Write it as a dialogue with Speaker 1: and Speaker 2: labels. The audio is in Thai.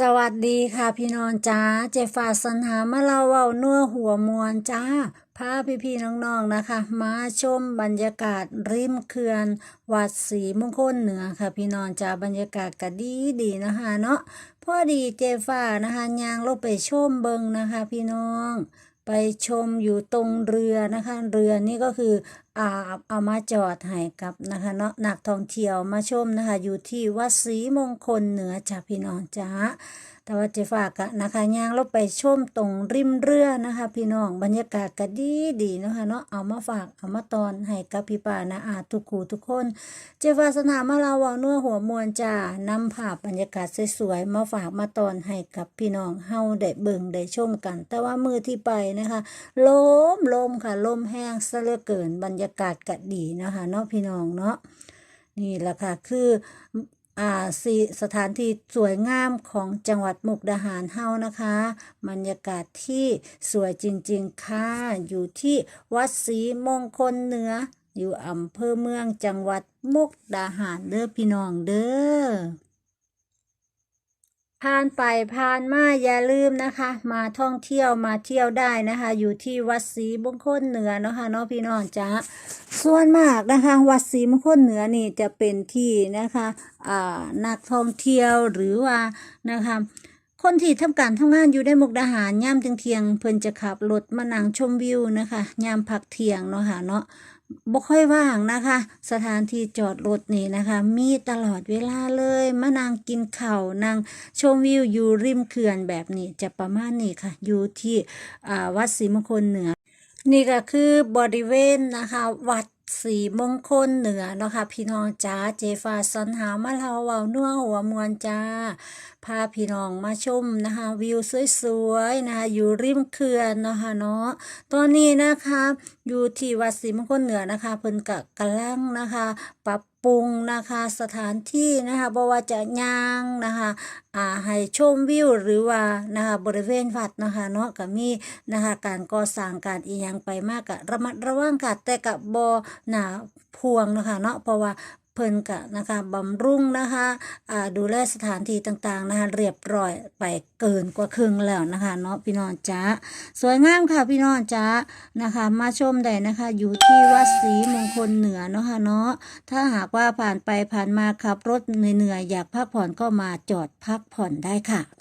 Speaker 1: สวัสดีค่ะพี่น้องจ้าเจฝาสันหามาเล่าเว้านัวหัวมวลจ้าพาพี่ๆน้องๆนะคะ มาชมบรรยากาศริมเขื่อนวัดศรีมงคลเหนือค่ะ พี่น้องจ้าบรรยากาศก็ดีดีนะคะเนาะพอดีเจฟ้านะคะยางลงไปชมเบิงนะคะ พี่น้อง ไปชมอยู่ตรงเรือนะคะ เรือนี่ก็คือ อ่าเอามาจอดให้กับนะคะเนาะนักท่องเที่ยวมาชมนะคะ อยู่ที่วัดศรีมงคลเหนือจ้าพี่น้องจ้าแต่ว่าเจฝากะนะคะย่างเราไปชมตรงริมเรือนะคะ พี่น้องบรรยากาศก็ดีดีนะคะเนาะเอามาฝากเอามาตอนให้กับพี่ป่านะอาทุกคูทุกคน เจฟาสนามาลาวานัวหัวมวลจ้านำภาพบรรยากาศสวยๆมาฝากมาตอนให้กับพี่น้องเฮาได้เบิ่งได้ชมกัน แต่ว่ามือที่ไปนะคะลมลมค่ะลมแห้งซะเหลือเกินบรรยาากาศก็ดีนะคะเนาะพี่น้องเนาะนี่แหละค่ะคืออ่าสิสถานที่สวยงามของจังหวัดมุกดาหารเฮานะคะบรรยากาศที่สวยจริงๆค่ะอยู่ที่วัดศรีมงคลเหนือ อยู่อำเภอเมืองจังหวัดมุกดาหารเด้อพี่น้องเด้อ ผ่านไปผ่านมาอย่าลืมนะคะ มาท่องเที่ยวมาเที่ยวได้นะคะ อยู่ที่วัดศรีมงคลเหนือเนาะค่ะเนาะพี่น้องจ้าส่วนมากนะคะ วัดศรีมงคลเหนือนี่จะเป็นที่นะคะอ่านักท่องเที่ยวหรือว่านะคะ คนที่ทำการทำงานอยู่ในมุกดาหารย่ามเที่ยงเพิ่นจะขับรถมานั่งชมวิวนะคะย่ามพักเที่ยงเนาะค่ะเนาะบ่ค่อยว่างนะคะ สถานที่จอดรถนี่นะคะ มีตลอดเวลาเลยมานั่งกินข้าวนั่งชมวิวอยู่ริมเขื่อนแบบนี้จะประมาณนี้ค่ะ อยู่ที่วัดศรีมงคลเหนือ นี่ก็คือบริเวณนะคะ วัด สีมงคลเหนือเนาะค่ะพี่น้องจ้าเจฟ้าสันหามาเล่าเว้านัวหัวมวลจ้าพาพี่น้องมาชมนะคะวิวสวยๆนะคะอยู่ริมเขื่อนเนาะค่ะเนาะตอนนี้นะคะ อยู่ที่วัดสีมงคลเหนือนะคะเพิ่นกะกำลังนะคะ ปรับ ปรุงนะคะสถานที่นะคะบ่ว่าจะย่างนะคะอ่าให้ชมวิวหรือว่านะคะบริเวณวัดนะคะเนาะก็มีนะคะการก่อสร้างการอีหยังไปมากกะระมัดระวังค่ะแต่กับ่หนาพวงนะคะเนาะเพราะว่า เพิ่นกะนะคะบำรุงนะคะอ่าดูแลสถานที่ต่างๆนะคะเรียบร้อยไปเกินกว่าครึ่งแล้วนะคะเนาะพี่น้องจ้าสวยงามค่ะพี่น้องจ้านะคะ มาชมได้นะคะ อยู่ที่วัดศรีมงคลเหนือเนาะค่ะเนาะถ้าหากว่าผ่านไปผ่านมาขับรถเหนื่อยๆอยากพักผ่อนก็มาจอดพักผ่อนได้ค่ะ